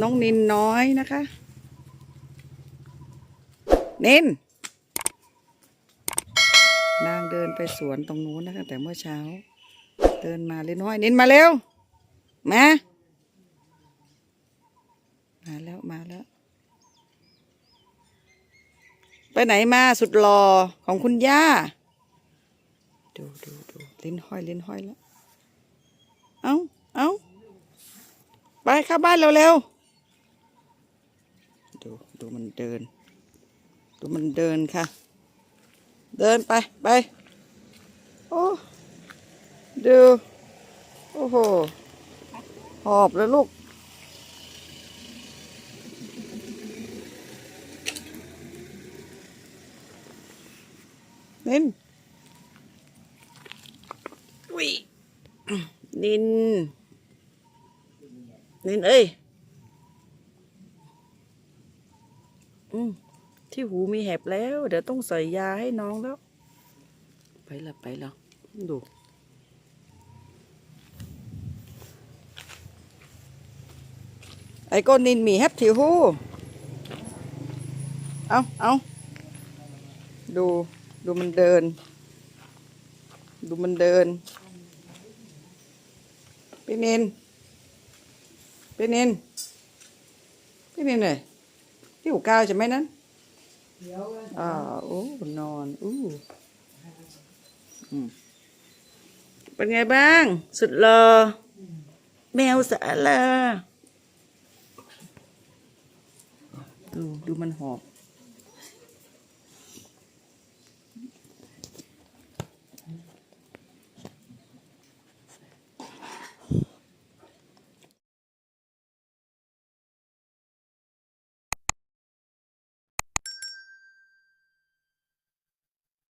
น้องนินน้อยนะคะ นิน นางเดินไปสวนตรงนู้นนะคะ แต่เมื่อเช้า เดินมาเล่นห้อยนินมาเร็ว มา มาแล้วมาแล้ว ไปไหนมาสุดหล่อของคุณย่า ดูดูดูลิ้นห้อยลิ้นห้อยแล้ว เอาเอ้าไปเข้าบ้านเร็วๆ ดูดูมันเดิน ดูมันเดินค่ะ เดินไปไป โอ้ ดู โอ้โห หอบแล้วลูก นินวินินนินเอ้ย อืมที่หูมีแหบแล้ว เดี๋ยวต้องใส่ยาให้น้องแล้ว ไปละไปละดูไอ้ก้นนินมีแฮบถิวหูเอาเอาดูดูมันเดิน ดูมันเดินพี่นินพี่นินพี่นินเลย พี่หูกาวใช่ไหมนั้นอ่าโอ้นอนอู้อืมเป็นไงบ้าง สุดรอแมวสาลาดูดูมันหอบ